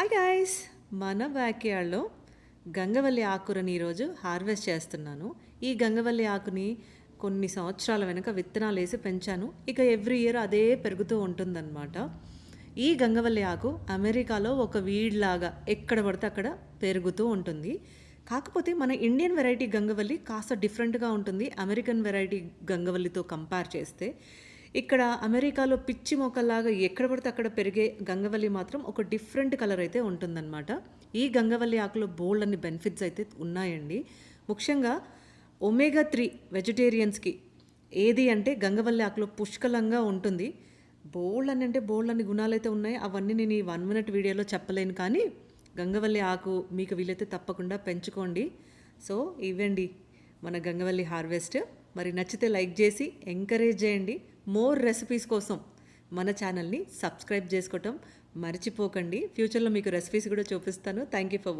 Hi guys మన బ్యాక్యార్డ్లో గంగవల్లి ఆకురని ఈరోజు harvest చేస్తున్నాను. ఈ గంగవల్లి ఆకుని కొన్ని సంవత్సరాల వెనుక విత్తనాలు వేసి పెంచాను. ఇక ఎవ్రీ ఇయర్ అదే పెరుగుతూ ఉంటుందన్నమాట. ఈ గంగవల్లి ఆకు అమెరికాలో ఒక వీడ్ లాగా ఎక్కడ పడితే అక్కడ పెరుగుతూ ఉంటుంది. కాకపోతే మన ఇండియన్ వెరైటీ గంగవల్లి కాస్త డిఫరెంట్గా ఉంటుంది. అమెరికన్ వెరైటీ గంగవల్లితో కంపేర్ చేస్తే ఇక్కడ అమెరికాలో పిచ్చి మొక్కలాగా ఎక్కడ పడితే అక్కడ పెరిగే గంగవల్లి మాత్రం ఒక డిఫరెంట్ కలర్ అయితే ఉంటుందన్నమాట. ఈ గంగవల్లి ఆకులో బోల్డ్ అన్ని బెనిఫిట్స్ అయితే ఉన్నాయండి. ముఖ్యంగా ఒమేగా త్రీ వెజిటేరియన్స్కి ఏది అంటే గంగవల్లి ఆకులో పుష్కలంగా ఉంటుంది. బోల్డ్ అని అంటే బోల్డ్ అన్ని గుణాలు అయితే ఉన్నాయి. అవన్నీ నేను ఈ వన్ మినిట్ వీడియోలో చెప్పలేను కానీ గంగవల్లి ఆకు మీకు వీలైతే తప్పకుండా పెంచుకోండి. సో ఇవ్వండి మన గంగవల్లి హార్వెస్ట్. మరి నచ్చితే లైక్ చేసి ఎంకరేజ్ చేయండి. మోర్ రెసిపీస్ కోసం మన ఛానల్ని సబ్స్క్రైబ్ చేసుకోవటం మర్చిపోకండి. ఫ్యూచర్లో మీకు రెసిపీస్ కూడా చూపిస్తాను. Thank you for watching